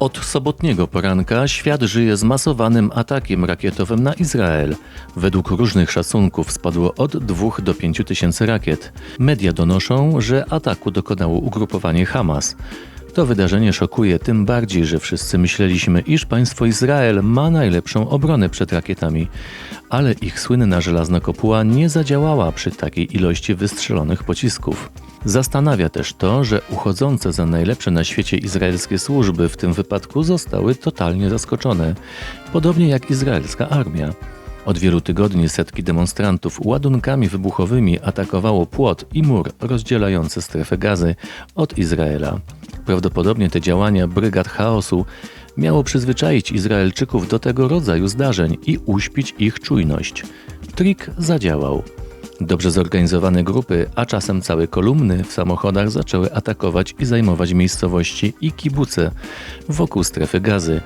Od sobotniego poranka świat żyje zmasowanym atakiem rakietowym na Izrael. Według różnych szacunków spadło od 2 do 5 tysięcy rakiet. Media donoszą, że ataku dokonało ugrupowanie Hamas. To wydarzenie szokuje tym bardziej, że wszyscy myśleliśmy, iż państwo Izrael ma najlepszą obronę przed rakietami, ale ich słynna żelazna kopuła nie zadziałała przy takiej ilości wystrzelonych pocisków. Zastanawia też to, że uchodzące za najlepsze na świecie izraelskie służby w tym wypadku zostały totalnie zaskoczone, podobnie jak izraelska armia. Od wielu tygodni setki demonstrantów ładunkami wybuchowymi atakowało płot i mur rozdzielający strefę gazy od Izraela. Prawdopodobnie te działania brygad chaosu miało przyzwyczaić Izraelczyków do tego rodzaju zdarzeń i uśpić ich czujność. Trik zadziałał. Dobrze zorganizowane grupy, a czasem całe kolumny w samochodach zaczęły atakować i zajmować miejscowości i kibuce wokół strefy gazy.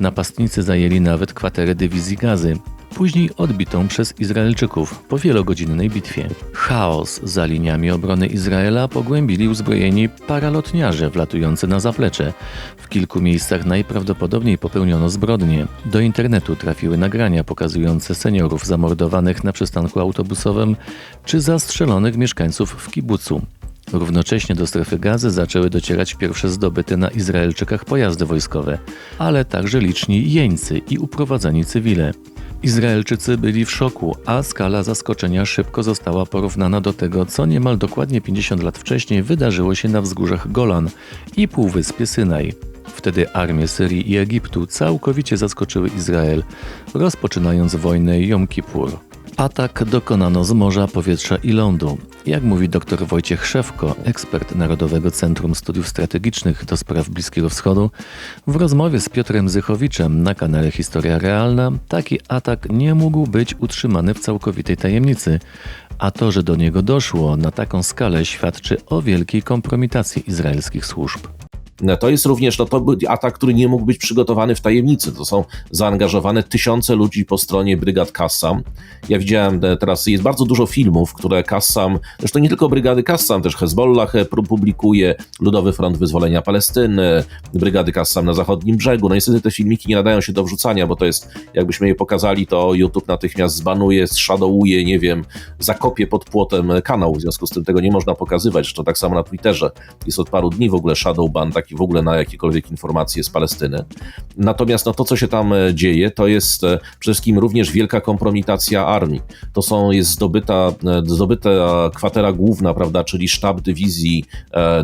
Napastnicy zajęli nawet kwaterę dywizji gazy, później odbitą przez Izraelczyków po wielogodzinnej bitwie. Chaos za liniami obrony Izraela pogłębili uzbrojeni paralotniarze wlatujący na zaplecze. W kilku miejscach najprawdopodobniej popełniono zbrodnie. Do internetu trafiły nagrania pokazujące seniorów zamordowanych na przystanku autobusowym czy zastrzelonych mieszkańców w kibucu. Równocześnie do strefy gazy zaczęły docierać pierwsze zdobyte na Izraelczykach pojazdy wojskowe, ale także liczni jeńcy i uprowadzeni cywile. Izraelczycy byli w szoku, a skala zaskoczenia szybko została porównana do tego, co niemal dokładnie 50 lat wcześniej wydarzyło się na wzgórzach Golan i Półwyspie Synaj. Wtedy armie Syrii i Egiptu całkowicie zaskoczyły Izrael, rozpoczynając wojnę Jom Kippur. Atak dokonano z morza, powietrza i lądu. Jak mówi dr Wojciech Szewko, ekspert Narodowego Centrum Studiów Strategicznych do spraw Bliskiego Wschodu, w rozmowie z Piotrem Zychowiczem na kanale Historia Realna, taki atak nie mógł być utrzymany w całkowitej tajemnicy, a to, że do niego doszło na taką skalę świadczy o wielkiej kompromitacji izraelskich służb. To jest również no, to atak, który nie mógł być przygotowany w tajemnicy. To są zaangażowane tysiące ludzi po stronie brygad Kassam. Ja widziałem e, teraz, jest bardzo dużo filmów, które Kassam, zresztą nie tylko brygady Kassam, też Hezbollah e, publikuje, Ludowy Front Wyzwolenia Palestyny, brygady Kassam na zachodnim brzegu. No niestety te filmiki nie nadają się do wrzucania, bo to jest, jakbyśmy je pokazali, to YouTube natychmiast zbanuje, shadowuje, nie wiem, zakopie pod płotem kanał, w związku z tym tego nie można pokazywać. Zresztą tak samo na Twitterze jest od paru dni w ogóle shadow ban, tak w ogóle na jakiekolwiek informacje z Palestyny. Natomiast no, to, co się tam e, dzieje, to jest e, przede wszystkim również wielka kompromitacja armii. To są, jest zdobyta, e, zdobyta kwatera główna, prawda, czyli sztab dywizji,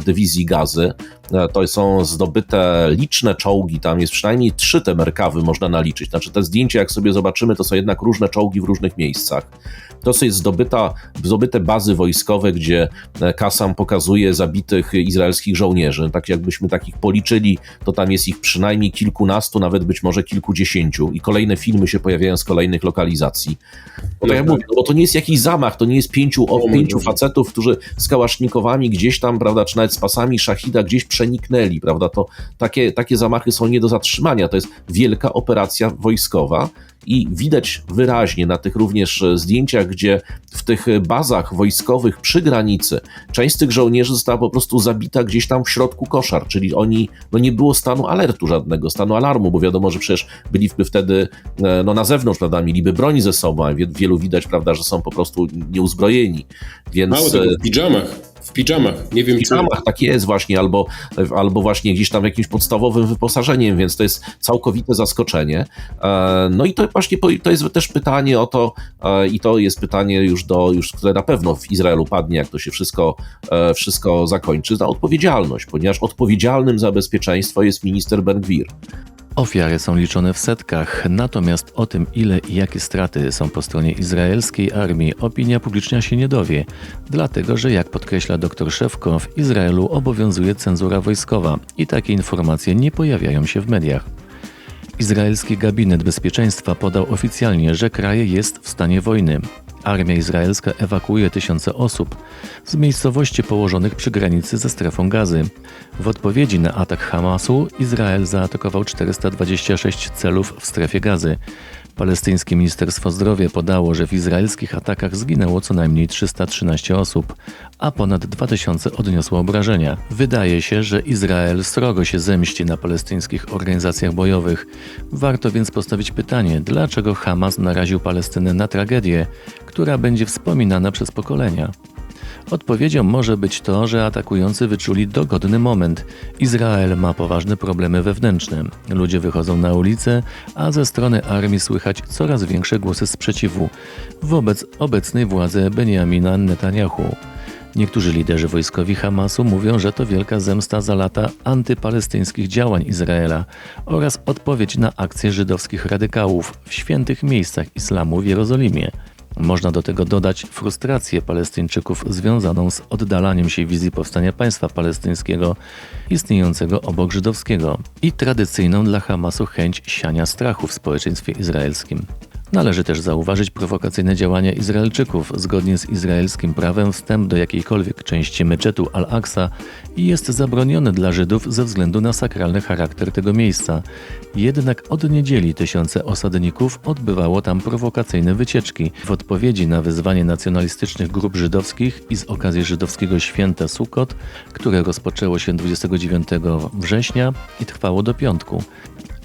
dywizji gazy. To są zdobyte liczne czołgi, tam jest przynajmniej trzy te merkawy można naliczyć. Znaczy te zdjęcia, jak sobie zobaczymy, to są jednak różne czołgi w różnych miejscach. To jest zdobyta, zdobyte bazy wojskowe, gdzie Kasam pokazuje zabitych izraelskich żołnierzy. Tak jakbyśmy takich policzyli, to tam jest ich przynajmniej kilkunastu, nawet być może kilkudziesięciu i kolejne filmy się pojawiają z kolejnych lokalizacji. Bo tak jak mówię, no bo to nie jest jakiś zamach, to nie jest pięciu, o, pięciu facetów, którzy z kałasznikowami gdzieś tam, prawda, czy nawet z pasami szachida gdzieś przeniknęli, prawda, to takie, takie zamachy są nie do zatrzymania, to jest wielka operacja wojskowa, i widać wyraźnie na tych również zdjęciach, gdzie w tych bazach wojskowych przy granicy część z tych żołnierzy została po prostu zabita gdzieś tam w środku koszar, czyli oni, no nie było stanu alertu żadnego, stanu alarmu, bo wiadomo, że przecież byliby wtedy e, no na zewnątrz, prawda, mieliby broń ze sobą, a wielu widać, prawda, że są po prostu nieuzbrojeni, więc... Mało tego, w pijamach. W pijamach, nie wiem w pijamach, czy... tak jest właśnie, albo, albo właśnie gdzieś tam jakimś podstawowym wyposażeniem, więc to jest całkowite zaskoczenie. E, no i to właśnie to jest też pytanie o to, e, i to jest pytanie już do, już, które na pewno w Izraelu padnie, jak to się wszystko, e, wszystko zakończy, za odpowiedzialność, ponieważ odpowiedzialnym za bezpieczeństwo jest minister Ben Gwir. Ofiary są liczone w setkach, natomiast o tym, ile i jakie straty są po stronie izraelskiej armii, opinia publiczna się nie dowie, dlatego że, jak podkreśla dr Szewko, w Izraelu obowiązuje cenzura wojskowa i takie informacje nie pojawiają się w mediach. Izraelski gabinet bezpieczeństwa podał oficjalnie, że kraj jest w stanie wojny. Armia izraelska ewakuuje tysiące osób z miejscowości położonych przy granicy ze strefą gazy. W odpowiedzi na atak Hamasu Izrael zaatakował 426 celów w strefie gazy. Palestyńskie Ministerstwo Zdrowia podało, że w izraelskich atakach zginęło co najmniej 313 osób, a ponad 2000 odniosło obrażenia. Wydaje się, że Izrael srogo się zemści na palestyńskich organizacjach bojowych. Warto więc postawić pytanie, dlaczego Hamas naraził Palestynę na tragedię, która będzie wspominana przez pokolenia. Odpowiedzią może być to, że atakujący wyczuli dogodny moment. Izrael ma poważne problemy wewnętrzne. Ludzie wychodzą na ulicę, a ze strony armii słychać coraz większe głosy sprzeciwu wobec obecnej władzy Benjamina Netanyahu. Niektórzy liderzy wojskowi Hamasu mówią, że to wielka zemsta za lata antypalestyńskich działań Izraela oraz odpowiedź na akcje żydowskich radykałów w świętych miejscach islamu w Jerozolimie. Można do tego dodać frustrację Palestyńczyków związaną z oddalaniem się wizji powstania państwa palestyńskiego istniejącego obok żydowskiego i tradycyjną dla Hamasu chęć siania strachu w społeczeństwie izraelskim. Należy też zauważyć prowokacyjne działania Izraelczyków. Zgodnie z izraelskim prawem wstęp do jakiejkolwiek części meczetu Al-Aqsa jest zabroniony dla Żydów ze względu na sakralny charakter tego miejsca. Jednak od niedzieli tysiące osadników odbywało tam prowokacyjne wycieczki w odpowiedzi na wyzwanie nacjonalistycznych grup żydowskich i z okazji żydowskiego święta Sukkot, które rozpoczęło się 29 września i trwało do piątku.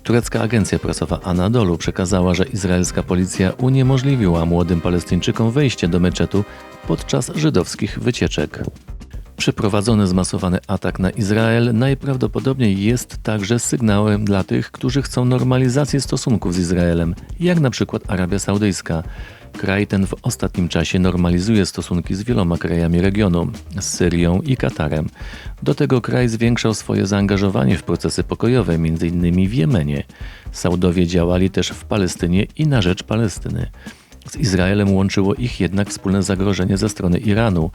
Turecka agencja prasowa Anadolu przekazała, że izraelska policja uniemożliwiła młodym Palestyńczykom wejście do meczetu podczas żydowskich wycieczek. Przeprowadzony zmasowany atak na Izrael najprawdopodobniej jest także sygnałem dla tych, którzy chcą normalizacji stosunków z Izraelem, jak na przykład Arabia Saudyjska. Kraj ten w ostatnim czasie normalizuje stosunki z wieloma krajami regionu, z Syrią i Katarem. Do tego kraj zwiększał swoje zaangażowanie w procesy pokojowe, m.in. w Jemenie. Saudowie działali też w Palestynie i na rzecz Palestyny. Z Izraelem łączyło ich jednak wspólne zagrożenie ze strony Iranu.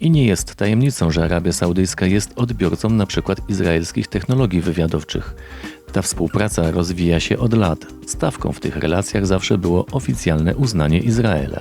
I nie jest tajemnicą, że Arabia Saudyjska jest odbiorcą np. izraelskich technologii wywiadowczych. Ta współpraca rozwija się od lat. Stawką w tych relacjach zawsze było oficjalne uznanie Izraela.